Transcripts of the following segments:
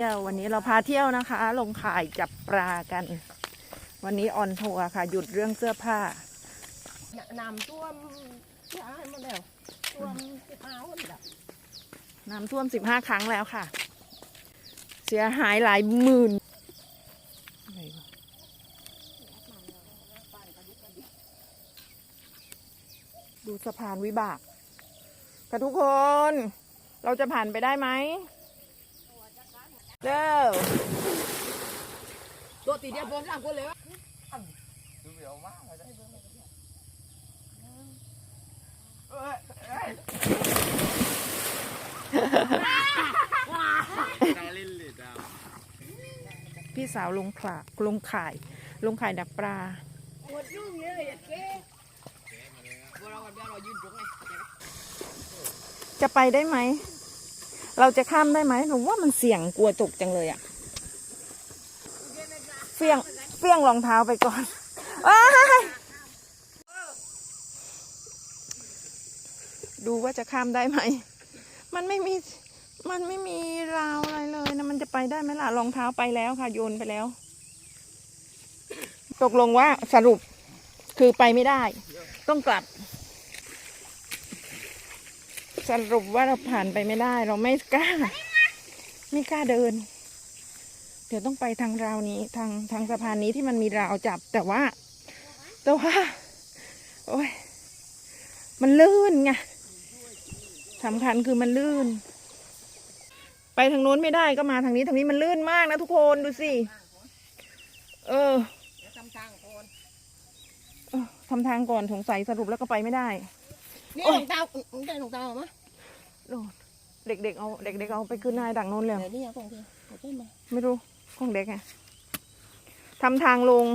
เที่ยววันนี้เราพาเที่ยวนะคะ ลงข่ายจับปลากัน วันนี้ออนทัวร์ค่ะ หยุดเรื่องเสื้อผ้าน้ำท่วมย้ายมาแล้วท่วมที่เท้าเลยน้ำท่วมสิบห้าครั้งแล้วค่ะ เสียหายหลายหมื่นอะไรวะดูสะพานวิบากค่ะทุกคน เราจะผ่านไปได้ไหมเร็ว ตัวตีเดียวผมสามคนเลยวะพี่สาวลงขลาลงข่าย ลงข่ายดักปลาหมดยุ่งเลยอะเจ๊เรากันเดี๋ยวเรายืนตรงไหนจะไปได้ไหม เราจะข้ามได้ไหมหนูว่ามันเสี่ยงกลัวตกจังเลยอะเฟี้ยงเฟี้ยงรองเท้าไปก่อนว้ายดูว่าจะข้ามได้ไหม มันไม่มี มันไม่มีราวอะไรเลยนะ มันจะไปได้ไหมล่ะ รองเท้าไปแล้วค่ะ โยนไปแล้ว ตกลงว่าสรุปคือไปไม่ได้ ต้องกลับ สรุปว่าเราผ่านไปไม่ได้ เราไม่กล้า ไม่กล้าเดิน เดี๋ยวต้องไปทางราวนี้ทางทางสะพานนี้ที่มันมีราวจับ แต่ว่า แต่ว่า โอ้ยมันลื่นไงสำคัญคือมันลื่น ไปทางโน้นไม่ได้ก็มาทางนี้ทางนี้มันลื่นมากนะทุกคนดูสิเออทำทางก่อนเออทำทางก่อนสงสัยสรุปแล้วก็ไปไม่ได้ นี่โอ้หยลวงตาได้หลวงตาไหมโน่นเด็กๆเอาเด็กๆเอาไปขึ้นนายดังโน้นเลยเดี๋ยวนี่ยังตรงที่ใช่ไหมไม่รู้ของเด็กไงทำทางลง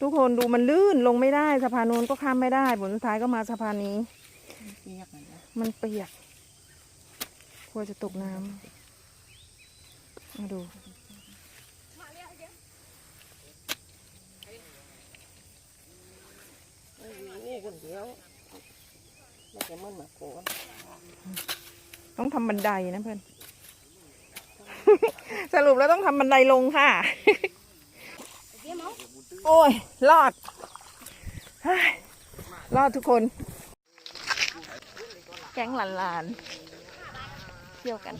ทุกคนดูมันลื่นลงไม่ได้สะพานโน้นก็ข้ามไม่ได้ผลสุดท้ายก็มาสะพานนี้ เปียกหน่อยนะมันเปียกกลัวจะตกน้ำมาดู โอ้โหคนเดียว ไม่จะมันมาโกนต้องทำบันไดนะเพื่อน สรุปแล้วต้องทำบันไดลงค่ะ โอ้ย รอด รอดทุกคน แก๊งหลานๆเที่ยวกัน